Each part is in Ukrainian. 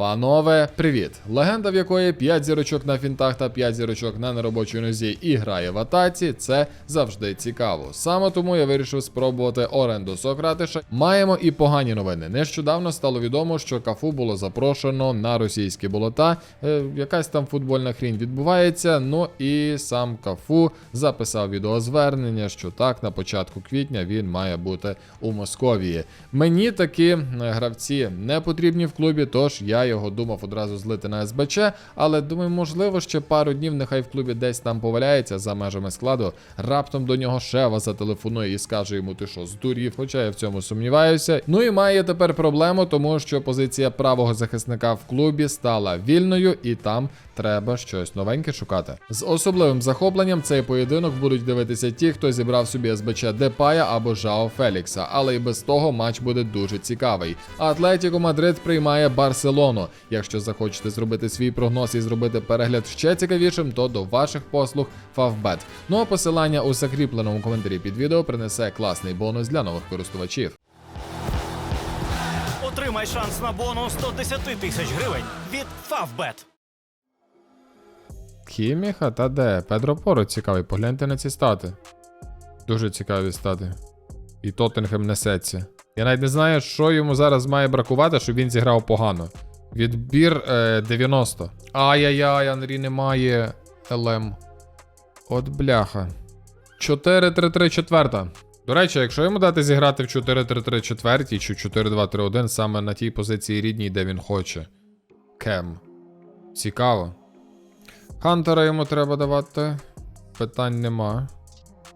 Панове, привіт! Легенда, в якої 5 зірочок на фінтах та 5 зірочок на неробочій нозі і грає в атаці, це завжди цікаво. Саме тому я вирішив спробувати оренду Сократиша. Маємо і погані новини. Нещодавно стало відомо, що кафу було запрошено на російські болота. Е, якась там футбольна хрінь відбувається. Ну і сам кафу записав відеозвернення, що так, на початку квітня він має бути у Московії. Мені такі е, гравці не потрібні в клубі, тож я його думав одразу злити на СБЧ, але думаю, можливо, ще пару днів нехай в клубі десь там поваляється за межами складу. Раптом до нього Шева зателефонує і скаже йому, ти що, здурів, хоча я в цьому сумніваюся. Ну і має тепер проблему, тому що позиція правого захисника в клубі стала вільною, і там треба щось новеньке шукати. З особливим захопленням цей поєдинок будуть дивитися ті, хто зібрав собі СБЧ Депая або Жао Фелікса, але і без того матч буде дуже цікавий. Атлетіко Мадрид приймає Барселону. Якщо захочете зробити свій прогноз і зробити перегляд ще цікавішим, то до ваших послуг Favbet. Ну а посилання у закріпленому коментарі під відео принесе класний бонус для нових користувачів. Отримай шанс на бонус 110 тисяч гривень від Favbet. Кіміха та де? Педро Поро цікавий, погляньте на ці стати. Дуже цікаві стати. І Тоттенхем несеться. Я навіть не знаю, що йому зараз має бракувати, щоб він зіграв погано. Відбір е, 90. Ай-яй-яй, Анрі немає ЛМ. От бляха. 4-3-3-4. До речі, якщо йому дати зіграти в 4-3-3 четвертій чи 4-2-3-1 саме на тій позиції рідній, де він хоче. Кем. Цікаво. Хантера йому треба давати. Питань нема.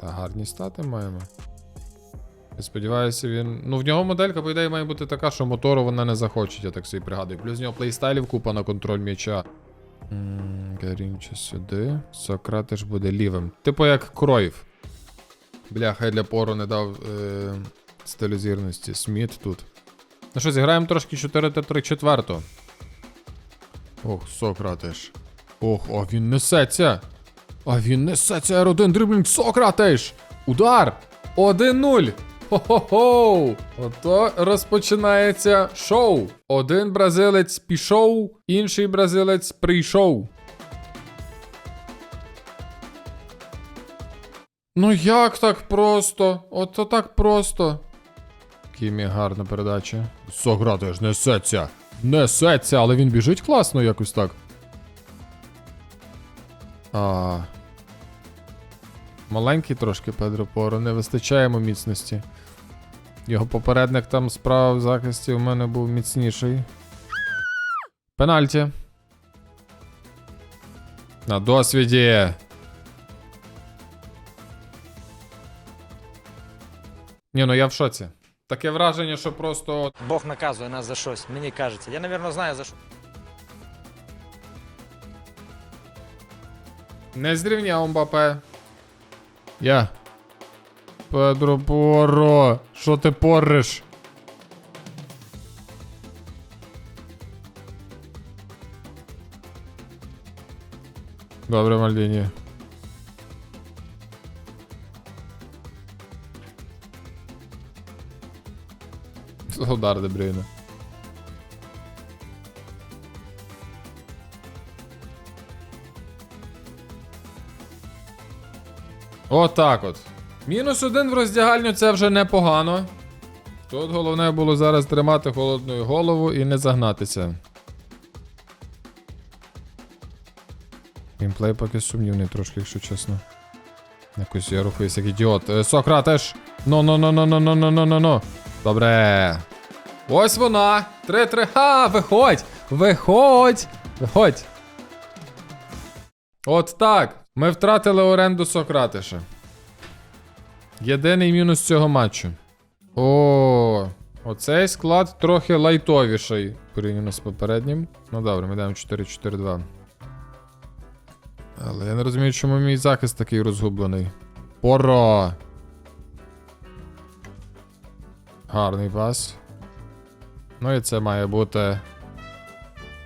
Та гарні стати маємо. Я сподіваюся, він. Ну, в нього моделька, по ідеї, має бути така, що мотору вона не захоче, я так собі пригадую. Плюс в нього плейстайлів купа на контроль м'яча. М, Гарінча сюди. Сократиш буде лівим. Типу як Кроїв. Бляха, я для пору не дав е- стилю зірності. Сміт тут. Ну що, зіграємо трошки 4-3-4. Ох, Сократиш. Ох, а він несеться. А він несеться R1 дриблінг Сократиш. Удар! 1-0. Хо-хо-хо! Ото розпочинається шоу. Один бразилець пішов, інший бразилець прийшов. Ну як так просто? Ото так просто. Кімі гарна передача. Сократиш несеться. Несеться, але він біжить класно якось так. А. Маленький трошки Педро Поро, не вистачає йому міцності. Його попередник там справа в захисті у мене був міцніший. Пенальті. На досвіді. Ні, ну я в шоці. Таке враження, що просто Бог наказує нас за щось, мені кажеться. Я, напевно, знаю за що. Не зрівняв Мбапе. Я. Педро Поро. Що ти пориш? Добре, Мальдіні. Удар Дебрюйна. Отак от. Мінус один в роздягальню це вже непогано. Тут головне було зараз тримати холодну голову і не загнатися. Геймплей поки сумнівний трошки, якщо чесно. Якось я рухаюся як ідіот. Е, Сократеш! Ну ну ну ну ну ну ну ну ну ну Добре. Ось вона! 3-3. Ха! Виходь! Виходь! Виходь! От так. Ми втратили оренду Сократиша. Єдиний мінус цього матчу. О, оцей склад трохи лайтовіший порівняно з попереднім. Ну добре, ми даємо 4-4-2. Але я не розумію, чому мій захист такий розгублений. Поро! Гарний пас. Ну і це має бути.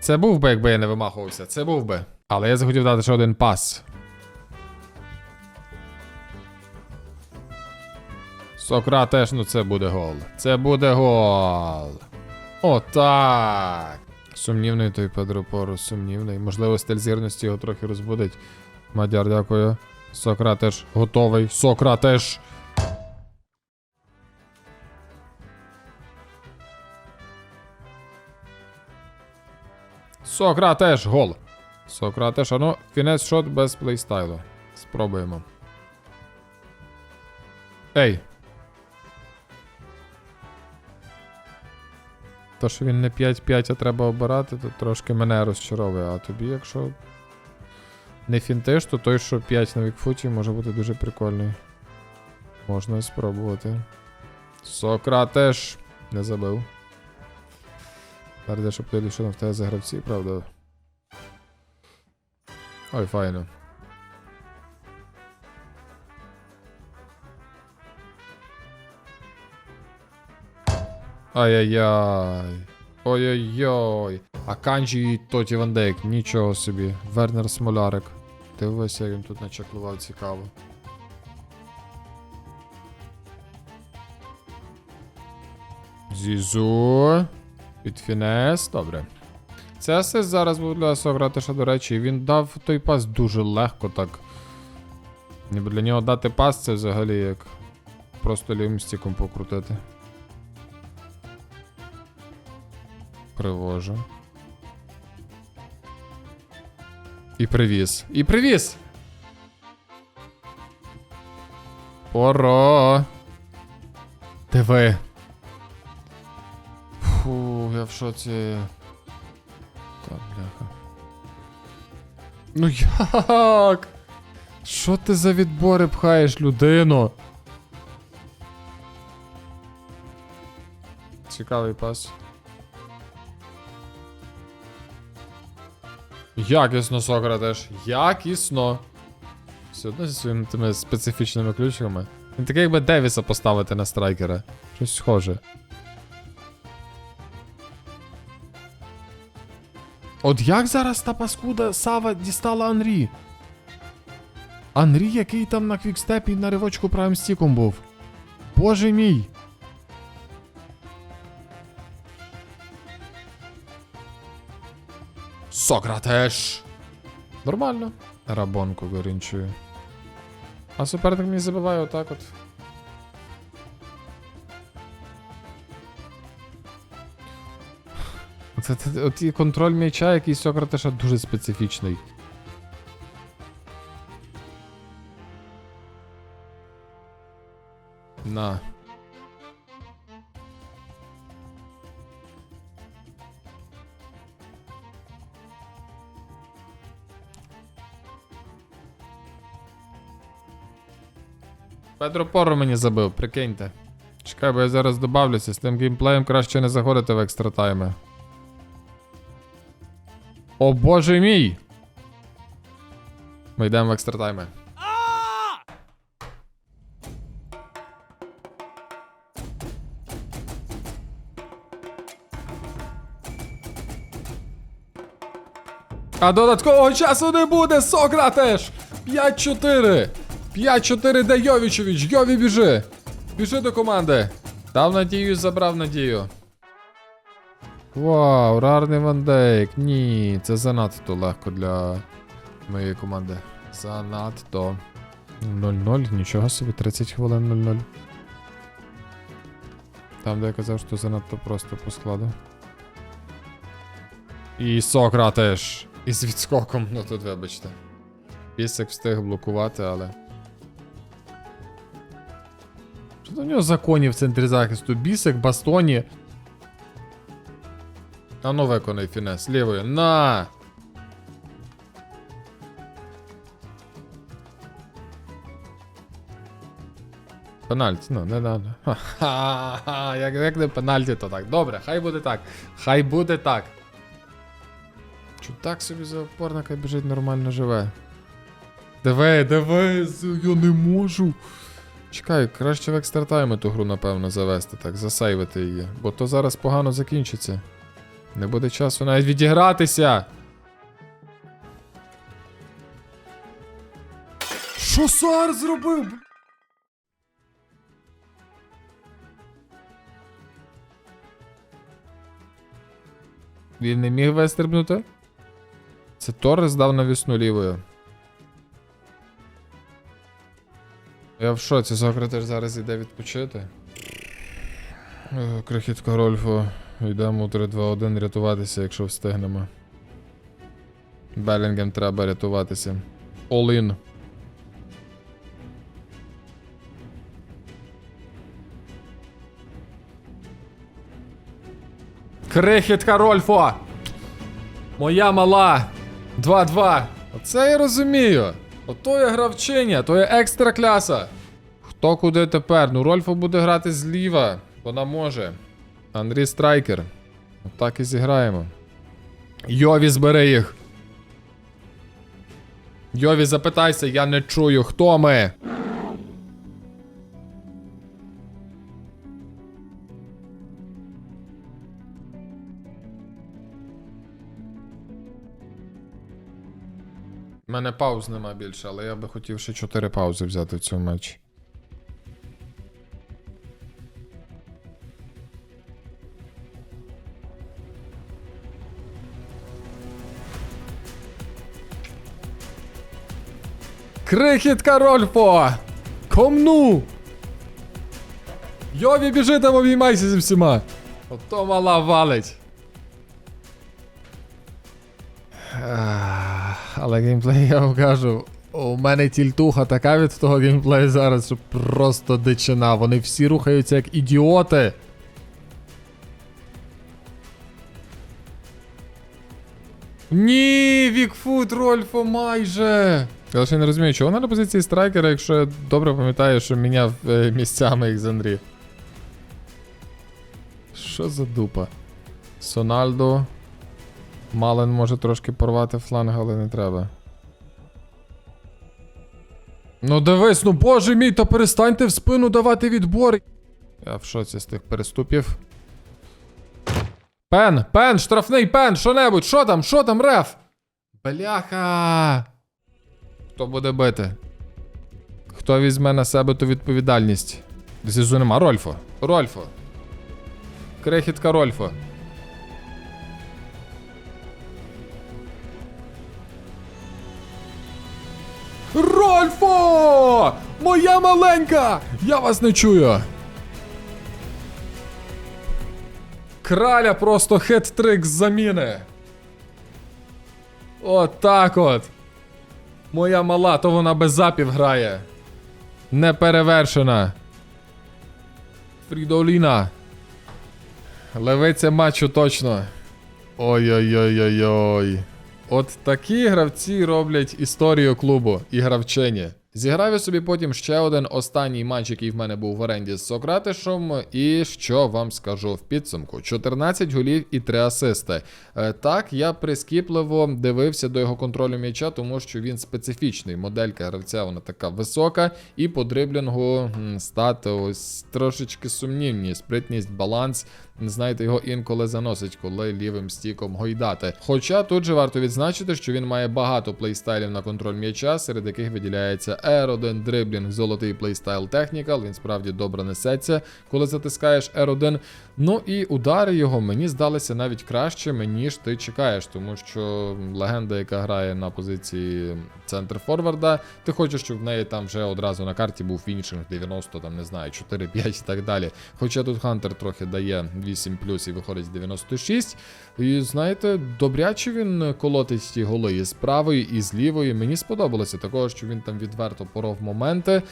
Це був би, якби я не вимахувався. Це був би. Але я захотів дати ще один пас. Сократеш, ну це буде гол. Це буде гол. Отак. Сумнівний той Педро Поро, сумнівний. Можливо, стиль зірності його трохи розбудить. Мадяр, дякую. Сократеш готовий. Сократеш! Сократеш, гол. Сократеш, а ну, фінес шот без плейстайлу. Спробуємо. Ей. То, що він не 5-5, а треба обирати, то трошки мене розчаровує. А тобі, якщо не фінтиш, то той, що 5 на вікфуті, може бути дуже прикольний. Можна спробувати. Сократеш. Не забив. Зараз щоб ти там в тебе за гравці, правда? Ой, файно. Ай-яй-яй. Ой-ой-ой. А Канджі і Тоті Ван Дейк, нічого собі. Вернер Смолярик. Дивися, як він тут начаклував цікаво. Зізу. Під фінес. Добре. Це асист зараз був для Сократиша, до речі, він дав той пас дуже легко так. Ніби для нього дати пас це взагалі як просто лівим стіком покрутити. Привожу. І привіз. І привіз! Поро. Диви. Фу, я в шоці. Так, бляха. Ну як? Що ти за відбори пхаєш людину? Цікавий пас. Якісно, Сократеш. Якісно. Все одно зі своїми тими специфічними ключиками. Він такий, якби Девіса поставити на страйкера. Щось схоже. От як зараз та паскуда Сава дістала Анрі? Анрі, який там на квікстепі на ривочку правим стіком був. Боже мій. Сократеш. Нормально. Рабонку горінчую. А суперник мені забиває отак от. Це, це, от і контроль м'яча, який Сократеша дуже специфічний. На. Педро Поро мені забив, прикиньте. Чекай, бо я зараз добавлюся, з тим геймплеєм краще не заходити в екстра тайми. О боже мій! Ми йдемо в екстра тайми. А додаткового часу не буде, Сократеш! 5-4! 5-4 де Йовічевич, Йові біжи! Біжи до команди! Дав надію, і забрав надію. Вау, рарний Ван Дейк. Ні, це занадто легко для моєї команди. Занадто. 0-0, нічого собі, 30 хвилин 0-0. Там, де я казав, що занадто просто по складу. І Сократеш. Із відскоком, ну тут вибачте. Пісик встиг блокувати, але. У нього законів в центрі захисту? Бісик, бастоні. А ну виконай фінес. Лівою. На! Пенальті, ну, не надо. Ха-ха-ха, як, як не пенальті, то так. Добре, хай буде так. Хай буде так. Чудак собі за опорника біжить нормально живе. Диви, диви, я не можу. Чекай, краще в екстратаймі ту гру, напевно, завести, так, засейвити її. Бо то зараз погано закінчиться. Не буде часу навіть відігратися. Що Сар зробив? Він не міг вистрибнути. Це Торрес дав навісну лівою. Я в шоці, Сократиш зараз іде відпочити. Е, Крихітка Рольфо. Йдемо 3-2-1 рятуватися, якщо встигнемо. Белінгем треба рятуватися. All-in. Крихітка Рольфо! Моя мала! 2-2. Оце я розумію. Ото є гравчиня, то є екстра кляса. Хто куди тепер? Ну, Рольфа буде грати зліва. Вона може. Андрій Страйкер. Отак і зіграємо. Йові збери їх. Йові, запитайся, я не чую, хто ми. У мене пауз нема більше, але я би хотів ще 4 паузи взяти в цьому матчі. Крихітка Рольфо! Комну! Йові, біжи там обіймайся зі всіма! Ото мала валить. Але геймплей я вам кажу. У мене тільтуха така від того геймплею зараз, що просто дичина. Вони всі рухаються як ідіоти. Ні, Вікфут, Рольфо, майже. Я лише не розумію, чого вона на позиції страйкера, якщо я добре пам'ятаю, що міняв е, місцями їх з Андрі. Що за дупа? Сональдо. Мален може трошки порвати фланг, але не треба. Ну дивись, ну боже мій, та перестаньте в спину давати відбори. Я в шоці з тих переступів. Пен, пен, штрафний пен, що-небудь, що там, що там, реф? Бляха. Хто буде бити? Хто візьме на себе ту відповідальність? Десізу нема. Рольфо. Рольфо. Крехітка Рольфо. Рольфо! Моя маленька! Я вас не чую. Краля просто хет-трик з заміни. Отак от. Моя мала, то вона без запів грає. Неперевершена. Фрідоліна. Левиця матчу точно. Ой-ой-ой-ой-ой. От такі гравці роблять історію клубу і гравчині. Зіграв я собі потім ще один останній матч, який в мене був в оренді з Сократишем. І що вам скажу в підсумку: 14 голів і 3 асисти. Е, так, я прискіпливо дивився до його контролю м'яча, тому що він специфічний. Моделька гравця, вона така висока, і по дриблінгу стати ось трошечки сумнівні. Спритність, баланс. Знаєте, його інколи заносить, коли лівим стіком гойдати. Хоча тут же варто відзначити, що він має багато плейстайлів на контроль м'яча, серед яких виділяється R1, дриблінг, золотий плейстайл технікал. Він справді добре несеться, коли затискаєш R1. Ну і удари його мені здалися навіть кращими, ніж ти чекаєш, тому що легенда, яка грає на позиції центр форварда, ти хочеш, щоб в неї там вже одразу на карті був фінішинг 90, там не знаю, 4-5 і так далі. Хоча тут Хантер трохи дає 8 плюс і виходить з 96. І знаєте, добряче він колотить ті голи і з правої, і з лівої. Мені сподобалося такого, що він там відверто поров моменти.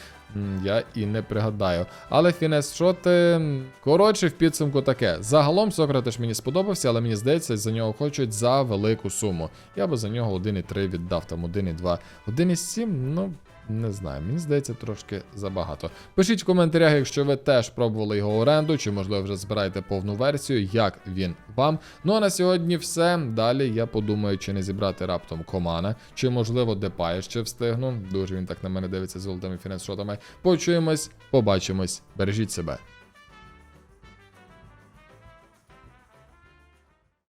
Я і не пригадаю. Але фінес шоти. Коротше, в підсумку таке. Загалом Сократиш мені сподобався, але мені здається, за нього хочуть за велику суму. Я би за нього 1,3 віддав, там 1,2. 1,7, ну. Не знаю, мені здається, трошки забагато. Пишіть в коментарях, якщо ви теж пробували його оренду, чи можливо вже збираєте повну версію, як він вам. Ну а на сьогодні все. Далі я подумаю, чи не зібрати раптом комана, чи можливо Депає ще встигну. Дуже він так на мене дивиться з золотими фінансшотами. Почуємось, побачимось, бережіть себе.